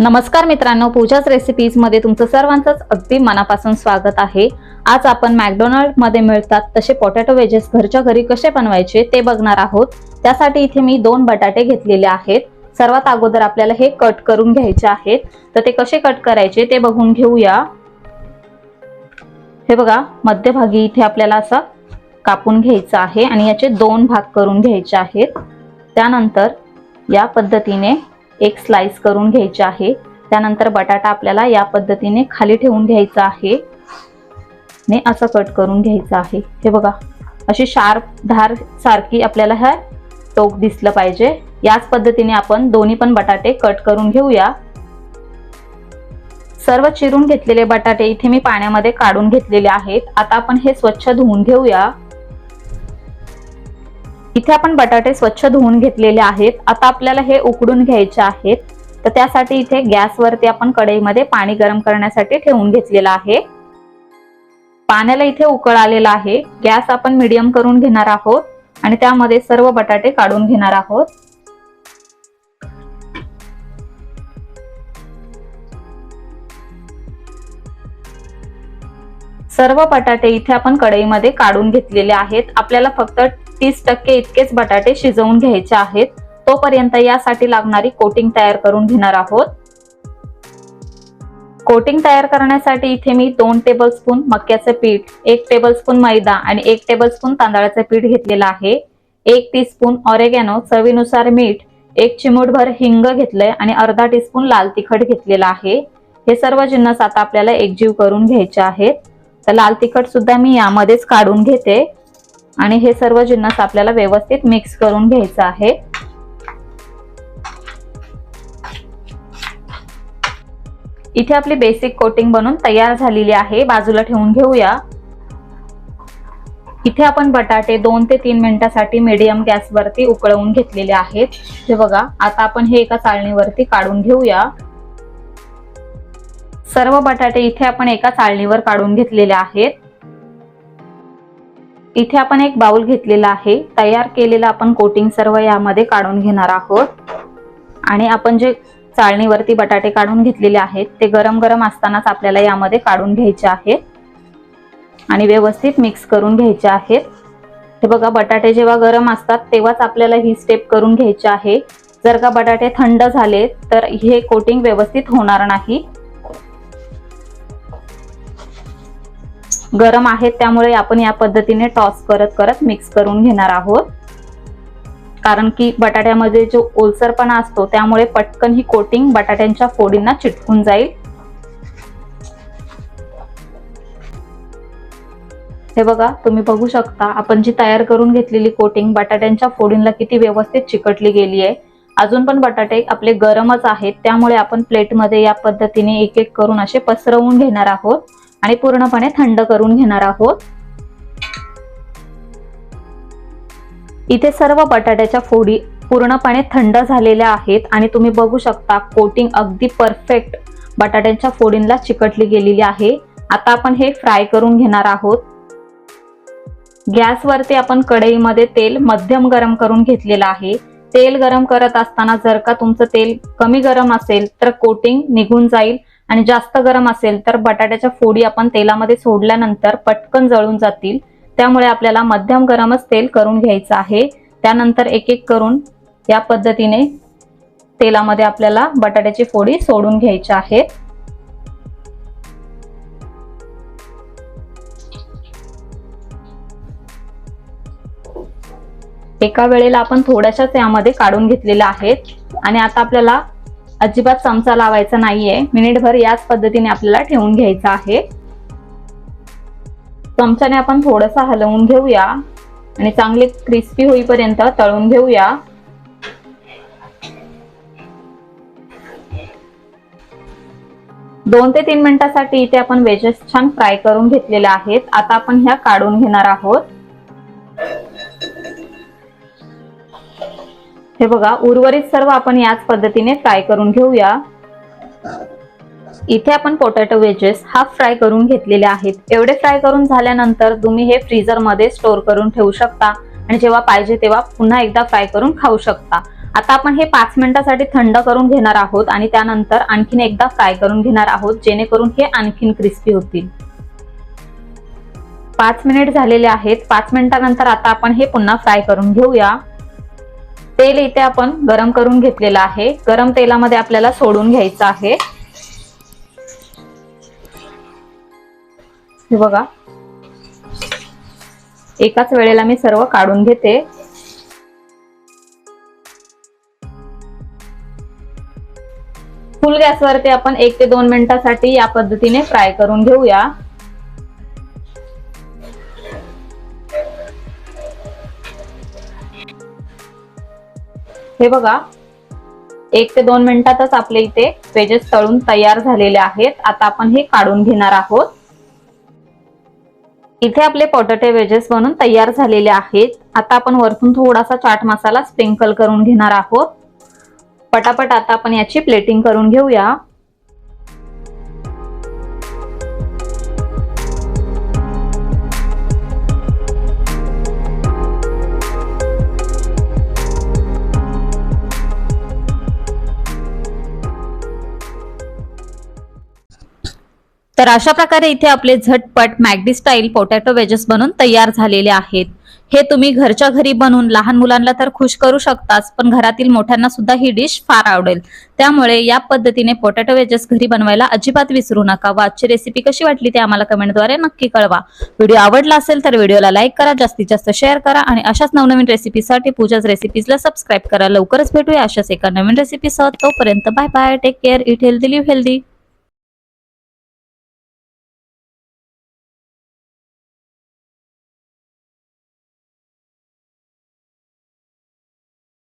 नमस्कार मित्रांनो पूजाच रेसिपीजमध्ये तुमचं सर्वांचंच अगदी मनापासून स्वागत आहे. आज आपण मॅकडोनाल्डमध्ये मिळतात तसे पोटॅटो वेजेस घरच्या घरी कसे बनवायचे ते बघणार आहोत. त्यासाठी इथे मी दोन बटाटे घेतलेले आहेत. सर्वात अगोदर आपल्याला हे कट करून घ्यायचे आहेत. तर ते कसे कट करायचे ते बघून घेऊया. हे बघा मध्यभागी इथे आपल्याला असं कापून घ्यायचं आहे आणि याचे दोन भाग करून घ्यायचे आहेत. त्यानंतर या पद्धतीने एक स्लाइस करून घ्यायची आहे. त्यानंतर बटाटा आपल्याला या पद्धतीने खाली ठेवून घ्यायचा आहे. ने असं कट करून घ्यायचं आहे. हे बघा अशी शार्प धार सारखी आपल्याला ह्या टोक दिसलं पाहिजे. याच पद्धतीने आपण दोन्ही पण बटाटे कट करून घेऊया. सर्व चिरून घेतलेले बटाटे इथे मी पाण्यामध्ये काढून घेतलेले आहेत. आता आपण हे स्वच्छ धुवून घेऊया. इथे आपण बटाटे स्वच्छ धुवून घेतलेले आहेत. आता आपल्याला हे उकडून घ्यायचे आहेत. तर त्यासाठी इथे गॅसवरती आपण कढईमध्ये पाणी गरम करण्यासाठी ठेवून घेतलेलं आहे. पाण्याला इथे उकळ आलेला आहे. गॅस आपण मिडियम करून घेणार आहोत आणि त्यामध्ये सर्व बटाटे काढून घेणार आहोत. सर्व बटाटे इथे आपण कढईमध्ये काढून घेतलेले आहेत. आपल्याला फक्त तीस टक्के इतकेच बटाटे शिजवून घ्यायचे आहेत. तोपर्यंत यासाठी लागणारी कोटिंग तयार करून घेणार आहोत. कोटिंग तयार करण्यासाठी इथे मी दोन टेबलस्पून मक्याचं पीठ एक टेबलस्पून मैदा आणि एक टेबलस्पून तांदळाचं पीठ घेतलेलं आहे. एक टीस्पून ऑरेगॅनो चवीनुसार मीठ एक चिमूटभर हिंग घेतलंय आणि अर्धा टीस्पून लाल तिखट घेतलेला आहे. हे सर्व जिन्नस आता आपल्याला एकजीव करून घ्यायचे आहेत. तर लाल तिखट सुद्धा मी यामध्येच काढून घेते. आणि हे सर्व जिन्नस आपल्याला व्यवस्थित मिक्स करून घ्यायचं आहे. इथे आपली बेसिक कोटिंग बनून तयार झालेली आहे. बाजूला ठेवून घेऊया. इथे आपण बटाटे दोन ते तीन मिनिटासाठी मीडियम गॅसवरती उकळवून घेतलेले आहेत. हे बघा आता आपण हे एका चाळणीवरती काढून घेऊया. सर्व बटाटे इथे आपण एका चाळणीवर काढून घेतलेले आहेत. इथे आपण एक बाउल घेतलेला आहे. तयार केलेलं आपण कोटिंग सर्व यामध्ये काढून घेणार आहोत. आणि आपण जे चाळणीवरती बटाटे काढून घेतलेले आहेत ते गरम गरम असतानाच आपल्याला यामध्ये काढून घ्यायचे आहेत. आणि व्यवस्थित मिक्स करून घ्यायचे आहेत. हे बघा बटाटे जेव्हा गरम असतात तेव्हाच आपल्याला ही स्टेप करून घ्यायची आहे. जर का बटाटे थंड झाले तर हे कोटिंग व्यवस्थित होणार नाही. गरम आहेत त्यामुळे आपण या पद्धतीने टॉस करत करत मिक्स करून घेणार आहोत. कारण की बटाट्यामध्ये जो ओलसरपणा असतो त्यामुळे पटकन ही कोटिंग बटाट्यांच्या फोडींना चिटकून जाईल. हे बघा तुम्ही बघू शकता आपण जी तयार करून घेतलेली कोटिंग बटाट्यांच्या फोडींना किती व्यवस्थित चिकटली गेली आहे. अजून पण बटाटे आपले गरमच आहेत त्यामुळे आपण प्लेटमध्ये या पद्धतीने एक एक करून असे पसरवून घेणार आहोत. आणि पूर्णपणे थंड करून घेणार आहोत. इथे सर्व बटाट्याच्या फोडी पूर्णपणे थंड झालेल्या आहेत आणि तुम्ही बघू शकता कोटिंग अगदी परफेक्ट बटाट्यांच्या फोडींना चिकटली गेलेली आहे. आता आपण हे फ्राय करून घेणार आहोत. गॅसवरती आपण कढईमध्ये तेल मध्यम गरम करून घेतलेलं आहे. तेल गरम करत असताना जर का तुमचं तेल कमी गरम असेल तर कोटिंग निघून जाईल. आणि जास्त गरम असेल तर बटाट्याच्या फोडी आपण तेलामध्ये सोडल्यानंतर पटकन जळून जातील. त्यामुळे आपल्याला मध्यम गरमच तेल करून घ्यायचं आहे. त्यानंतर एक एक करून या पद्धतीने तेलामध्ये आपल्याला बटाट्याची फोडी सोडून घ्यायची आहे. एका वेळेला आपण थोड्याशाच यामध्ये काढून घेतलेल्या आहेत. आणि आता आपल्याला अजिबात चमचा लावायचा नाहीये. मिनिटभर याच पद्धतीने आपल्याला ठेवून घ्यायचं आहे. चमच्याने आपण थोडंसं हलवून घेऊया. आणि चांगले क्रिस्पी होईपर्यंत तळून घेऊया. दोन ते तीन मिनिटासाठी इथे आपण वेजेस छान फ्राय करून घेतलेल्या आहेत. आता आपण ह्या काढून घेणार आहोत. हे बघा उर्वरित सर्व आपण याच पद्धतीने फ्राय करून घेऊया. इथे आपण पोटॅटो वेजेस हाफ फ्राय करून घेतलेले आहेत. एवढे फ्राय करून झाल्यानंतर तुम्ही हे फ्रीजरमध्ये स्टोर करून ठेवू शकता. आणि जेव्हा पाहिजे तेव्हा पुन्हा एकदा फ्राय करून खाऊ शकता. आता आपण हे पाच मिनिटासाठी थंड करून घेणार आहोत आणि त्यानंतर आणखीन एकदा फ्राय करून घेणार आहोत जेणेकरून हे आणखीन क्रिस्पी होतील. पाच मिनिट झालेले आहेत. पाच मिनिटानंतर आता आपण हे पुन्हा फ्राय करून घेऊया. तेल इथे आपण गरम करून घेतलेलं आहे. गरम तेलामध्ये आपल्याला सोडून घ्यायचं आहे. हे बघा. एकाच वेळेला मी सर्व काढून घेते. फुल गॅसवरती आपण एक ते दोन मिनिटासाठी या पद्धतीने फ्राय करून घेऊया. हे बघा. एक ते दोन मिनिटातच आपले इथे वेजेस तळून तयार झालेले आहेत. आता आपण हे काढून घेणार आहोत. इथे आपले पोटॅटो वेजेस बनून तयार झालेले आहेत. आता आपण वरतून थोडासा चाट मसाला स्प्रिंकल करून घेणार आहोत. पटापट आता आपण याची प्लेटिंग करून घेऊया. तर अशा प्रकारे इथे आपले झटपट मॅगडी स्टाईल पोटॅटो वेजेस बनून तयार झालेले आहेत. हे तुम्ही घरच्या घरी बनवून लहान मुलांना तर खुश करू शकताच पण घरातील मोठ्यांना सुद्धा ही डिश फार आवडेल. त्यामुळे या पद्धतीने पोटॅटो वेजेस घरी बनवायला अजिबात विसरू नका. व आजची रेसिपी कशी वाटली ते आम्हाला कमेंटद्वारे नक्की कळवा. व्हिडिओ आवडला असेल तर व्हिडिओला लाईक करा जास्तीत जास्त शेअर करा आणि अशाच नवनवीन रेसिपीसाठी पूजाच रेसिपीजला सबस्क्राईब करा. लवकरच भेटूया अशाच एका नवीन रेसिपीसह तोपर्यंत bye bye take care eat healthy live healthy